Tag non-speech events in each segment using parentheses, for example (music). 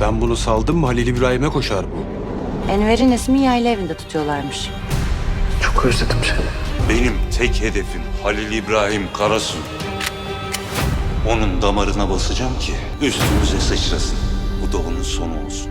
Ben bunu saldım mı Halil İbrahim'e koşar bu. Enver'in ismi yayla evinde tutuyorlarmış. Çok özledim seni. Benim tek hedefim Halil İbrahim Karasu. Onun damarına basacağım ki üstümüze sıçrasın. Bu da onun sonu olsun.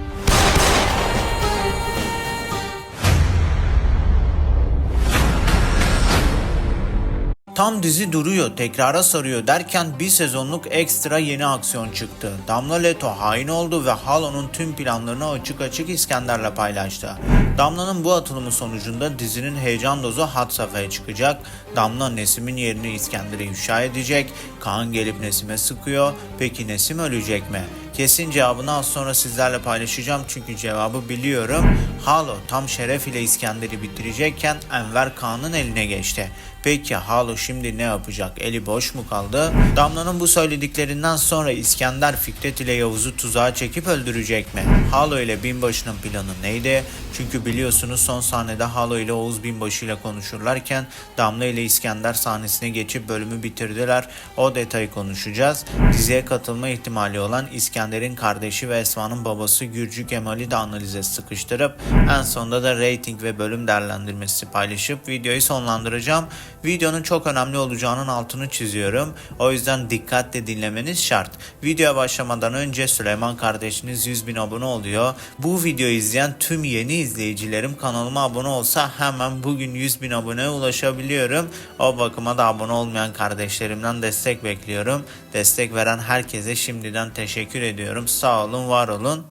Tam dizi duruyor, tekrara sarıyor derken bir sezonluk ekstra yeni aksiyon çıktı. Damla Leto hain oldu ve Halo'nun tüm planlarını açık açık İskender'le paylaştı. Damla'nın bu atılımı sonucunda dizinin heyecan dozu had safhaya çıkacak. Damla Nesim'in yerini İskender'e ifşa edecek. Kaan gelip Nesim'e sıkıyor. Peki Nesim ölecek mi? Kesin cevabını az sonra sizlerle paylaşacağım çünkü cevabı biliyorum. Halo tam şeref ile İskender'i bitirecekken Enver Kaan'ın eline geçti. Peki Halo şimdi ne yapacak? Eli boş mu kaldı? Damla'nın bu söylediklerinden sonra İskender Fikret ile Yavuz'u tuzağa çekip öldürecek mi? Halo ile Binbaşı'nın planı neydi? Çünkü biliyorsunuz son sahnede Halo ile Oğuz Binbaşı ile konuşurlarken Damla ile İskender sahnesine geçip bölümü bitirdiler. O detayı konuşacağız. Diziye katılma ihtimali olan İskender'in kardeşi ve Esma'nın babası Gürcü Kemal'i de analize sıkıştırıp en sonunda da rating ve bölüm değerlendirmesi paylaşıp videoyu sonlandıracağım. Videonun çok önemli olacağının altını çiziyorum. O yüzden dikkatle dinlemeniz şart. Videoya başlamadan önce Süleyman kardeşiniz 100 bin abone oluyor. Bu videoyu izleyen tüm yeni izleyicilerim kanalıma abone olsa hemen bugün 100 bin aboneye ulaşabiliyorum. O bakıma da abone olmayan kardeşlerimden destek bekliyorum. Destek veren herkese şimdiden teşekkür ediyorum. Sağ olun, var olun.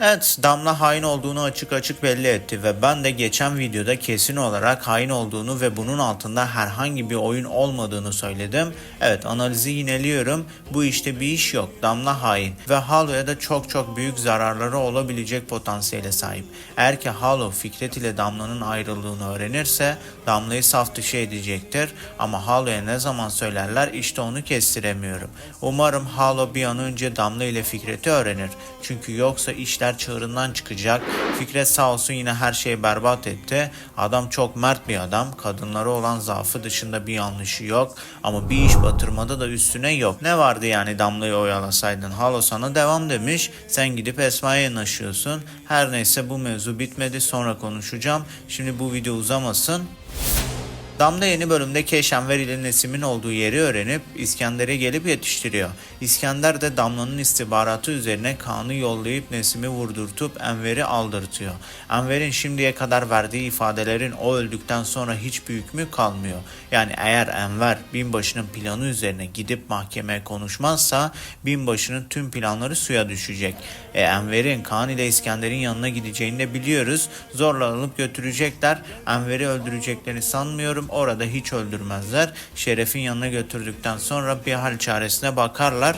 Evet Damla hain olduğunu açık açık belli etti ve ben de geçen videoda kesin olarak hain olduğunu ve bunun altında herhangi bir oyun olmadığını söyledim. Evet analizi yineliyorum. Bu işte bir iş yok. Damla hain ve Halo'ya da çok çok büyük zararları olabilecek potansiyele sahip. Eğer ki Halo Fikret ile Damla'nın ayrıldığını öğrenirse Damla'yı saf dışı edecektir. Ama Halo'ya ne zaman söylerler işte onu kestiremiyorum. Umarım Halo bir an önce Damla ile Fikret'i öğrenir. Çünkü yoksa işler çığırından çıkacak. Fikret sağ olsun yine her şeyi berbat etti. Adam çok mert bir adam. Kadınlara olan zaafı dışında bir yanlışı yok. Ama bir iş batırmada da üstüne yok. Ne vardı yani Damla'yı oyalasaydın? Halo sana devam demiş. Sen gidip Esma'ya yanaşıyorsun. Her neyse bu mevzu bitmedi. Sonra konuşacağım. Şimdi bu video uzamasın. Damla yeni bölümde Keşanver ile Nesim'in olduğu yeri öğrenip İskender'e gelip yetiştiriyor. İskender de Damla'nın istihbaratı üzerine Kaan'ı yollayıp Nesim'i vurdurtup Enver'i aldırtıyor. Enver'in şimdiye kadar verdiği ifadelerin o öldükten sonra hiç büyük mü kalmıyor. Yani eğer Enver binbaşının planı üzerine gidip mahkemeye konuşmazsa binbaşının tüm planları suya düşecek. E Enver'in Kaan ile İskender'in yanına gideceğini de biliyoruz. Zorla alıp götürecekler. Enver'i öldüreceklerini sanmıyorum. Orada hiç öldürmezler. Şeref'in yanına götürdükten sonra bir hal çaresine bakarlar.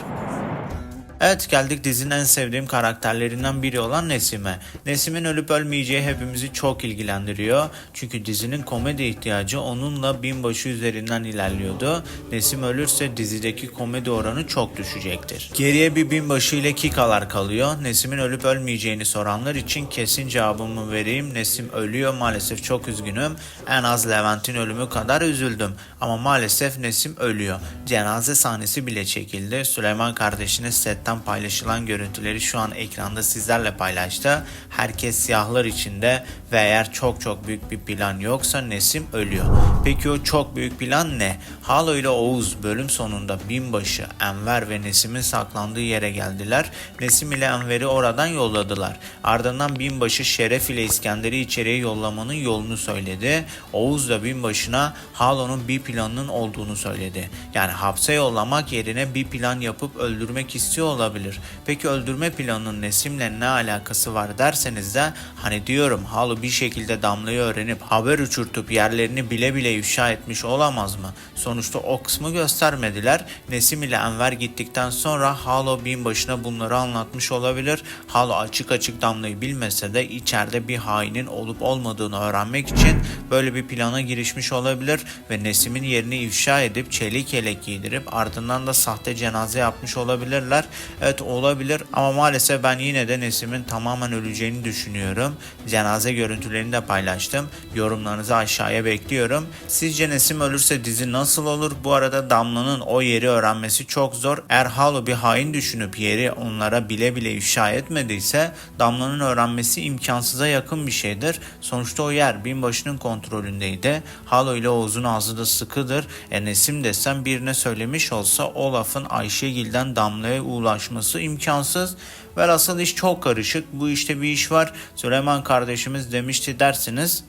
Evet geldik dizinin en sevdiğim karakterlerinden biri olan Nesim'e. Nesim'in ölüp ölmeyeceği hepimizi çok ilgilendiriyor. Çünkü dizinin komedi ihtiyacı onunla binbaşı üzerinden ilerliyordu. Nesim ölürse dizideki komedi oranı çok düşecektir. Geriye bir binbaşı ile Kikalar kalıyor. Nesim'in ölüp ölmeyeceğini soranlar için kesin cevabımı vereyim. Nesim ölüyor maalesef çok üzgünüm. En az Levent'in ölümü kadar üzüldüm. Ama maalesef Nesim ölüyor. Cenaze sahnesi bile çekildi. Süleyman kardeşine setten paylaşılan görüntüleri şu an ekranda sizlerle paylaştı. Herkes siyahlar içinde ve eğer çok çok büyük bir plan yoksa Nesim ölüyor. Peki o çok büyük plan ne? Halo ile Oğuz bölüm sonunda binbaşı, Enver ve Nesim'in saklandığı yere geldiler. Nesim ile Enver'i oradan yolladılar. Ardından binbaşı Şeref ile İskender'i içeriye yollamanın yolunu söyledi. Oğuz da binbaşına Halo'nun bir planının olduğunu söyledi. Yani hapse yollamak yerine bir plan yapıp öldürmek istiyor olabilir. Peki öldürme planının Nesim'le ne alakası var derseniz de hani diyorum Halo bir şekilde Damla'yı öğrenip haber uçurtup yerlerini bile bile ifşa etmiş olamaz mı? Sonuçta o kısmı göstermediler. Nesim ile Enver gittikten sonra Halo binbaşına bunları anlatmış olabilir. Halo açık açık Damla'yı bilmese de içeride bir hainin olup olmadığını öğrenmek için böyle bir plana girişmiş olabilir ve Nesim'in yerini ifşa edip çelik yelek giydirip ardından da sahte cenaze yapmış olabilirler. Evet olabilir ama maalesef ben yine de Nesim'in tamamen öleceğini düşünüyorum. Cenaze görüntülerini de paylaştım. Yorumlarınızı aşağıya bekliyorum. Sizce Nesim ölürse dizi nasıl olur? Bu arada Damla'nın o yeri öğrenmesi çok zor. Eğer bir hain düşünüp yeri onlara bile bile ifşa etmediyse Damla'nın öğrenmesi imkansıza yakın bir şeydir. Sonuçta o yer binbaşının kontrolündeydi. Halo ile Oğuz'un ağzı da sıkıdır. E Nesim desem birine söylemiş olsa o lafın Ayşegil'den Damla'ya ulaşması imkansız. Velhasıl iş çok karışık. Bu işte bir iş var. Süleyman kardeşimiz demişti dersiniz.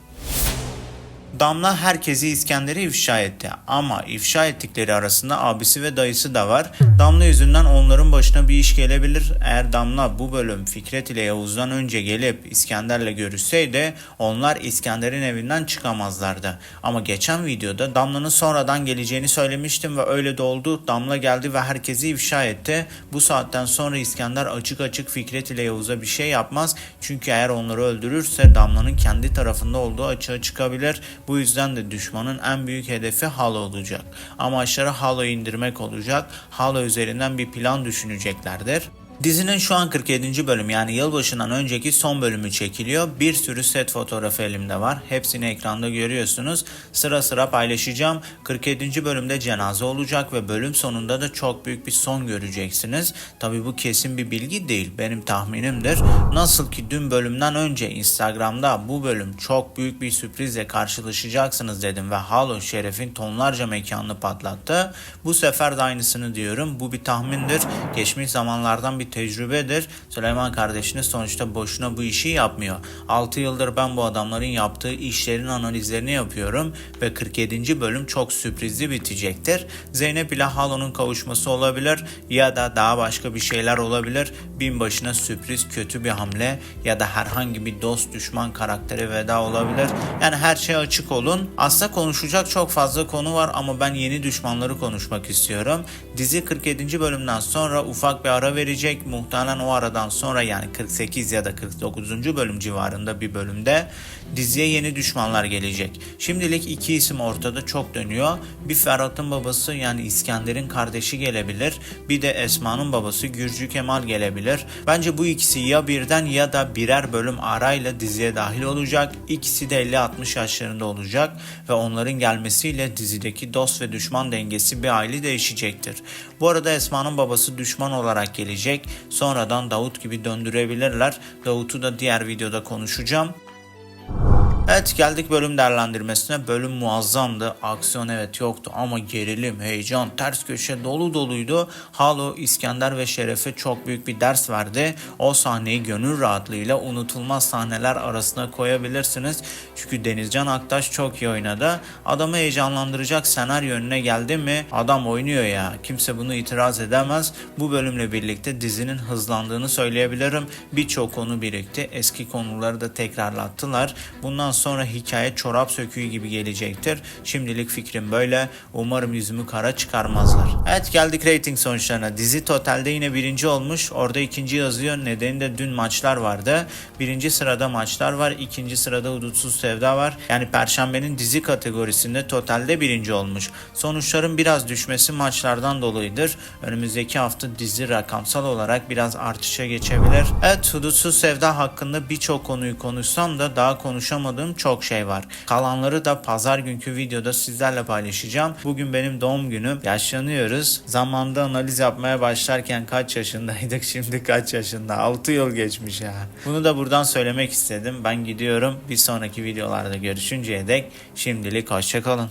Damla herkesi İskender'e ifşa etti ama ifşa ettikleri arasında abisi ve dayısı da var. Damla yüzünden onların başına bir iş gelebilir. Eğer Damla bu bölüm Fikret ile Yavuz'dan önce gelip İskender'le görüşseydi onlar İskender'in evinden çıkamazlardı. Ama geçen videoda Damla'nın sonradan geleceğini söylemiştim ve öyle de oldu. Damla geldi ve herkesi ifşa etti. Bu saatten sonra İskender açık açık Fikret ile Yavuz'a bir şey yapmaz. Çünkü eğer onları öldürürse Damla'nın kendi tarafında olduğu açığa çıkabilir. Bu yüzden de düşmanın en büyük hedefi Halo olacak. Amaçları Halo'yu indirmek olacak. Halo üzerinden bir plan düşüneceklerdir. Dizinin şu an 47. bölüm yani yılbaşından önceki son bölümü çekiliyor. Bir sürü set fotoğrafı elimde var. Hepsini ekranda görüyorsunuz. Sıra sıra paylaşacağım. 47. bölümde cenaze olacak ve bölüm sonunda da çok büyük bir son göreceksiniz. Tabi bu kesin bir bilgi değil. Benim tahminimdir. Nasıl ki dün bölümden önce Instagram'da bu bölüm çok büyük bir sürprizle karşılaşacaksınız dedim ve Halo Şeref'in tonlarca mekanını patlattı. Bu sefer de aynısını diyorum. Bu bir tahmindir. Geçmiş zamanlardan bir tecrübedir. Süleyman kardeşiniz sonuçta boşuna bu işi yapmıyor. 6 yıldır ben bu adamların yaptığı işlerin analizlerini yapıyorum ve 47. bölüm çok sürprizli bitecektir. Zeynep ile Halo'nun kavuşması olabilir ya da daha başka bir şeyler olabilir. Binbaşına sürpriz kötü bir hamle ya da herhangi bir dost düşman karaktere veda olabilir. Yani her şey açık olun. Aslında konuşacak çok fazla konu var ama ben yeni düşmanları konuşmak istiyorum. Dizi 47. bölümden sonra ufak bir ara verecek. Muhtemelen o aradan sonra yani 48 ya da 49. bölüm civarında bir bölümde diziye yeni düşmanlar gelecek. Şimdilik iki isim ortada çok dönüyor. Bir Ferhat'ın babası yani İskender'in kardeşi gelebilir. Bir de Esma'nın babası Gürcü Kemal gelebilir. Bence bu ikisi ya birden ya da birer bölüm arayla diziye dahil olacak. İkisi de 50-60 yaşlarında olacak ve onların gelmesiyle dizideki dost ve düşman dengesi bir aile değişecektir. Bu arada Esma'nın babası düşman olarak gelecek. Sonradan Davut gibi döndürebilirler. Davut'u da diğer videoda konuşacağım. Evet geldik bölüm değerlendirmesine. Bölüm muazzamdı. Aksiyon evet yoktu ama gerilim, heyecan, ters köşe dolu doluydu. Halo, İskender ve Şeref'e çok büyük bir ders verdi. O sahneyi gönül rahatlığıyla unutulmaz sahneler arasına koyabilirsiniz. Çünkü Denizcan Aktaş çok iyi oynadı. Adamı heyecanlandıracak senaryo önüne geldi mi adam oynuyor ya. Kimse bunu itiraz edemez. Bu bölümle birlikte dizinin hızlandığını söyleyebilirim. Birçok konu birikti. Eski konuları da tekrarlattılar. Bundan sonra hikaye çorap söküğü gibi gelecektir. Şimdilik fikrim böyle. Umarım yüzümü kara çıkarmazlar. Evet geldik rating sonuçlarına. Dizi totalde yine birinci olmuş. Orada ikinci yazıyor. Nedeni de dün maçlar vardı. Birinci sırada maçlar var. ikinci sırada Hudutsuz Sevda var. Yani Perşembenin dizi kategorisinde totalde birinci olmuş. Sonuçların biraz düşmesi maçlardan dolayıdır. Önümüzdeki hafta dizi rakamsal olarak biraz artışa geçebilir. Evet Hudutsuz Sevda hakkında birçok konuyu konuşsam da daha konuşamadığım çok şey var. Kalanları da pazar günkü videoda sizlerle paylaşacağım. Bugün benim doğum günüm. Yaşlanıyoruz. Zamanda analiz yapmaya başlarken kaç yaşındaydık (laughs) şimdi kaç yaşında? 6 yıl geçmiş ya. Bunu da buradan söylemek istedim. Ben gidiyorum. Bir sonraki videolarda görüşünceye dek şimdilik hoşçakalın.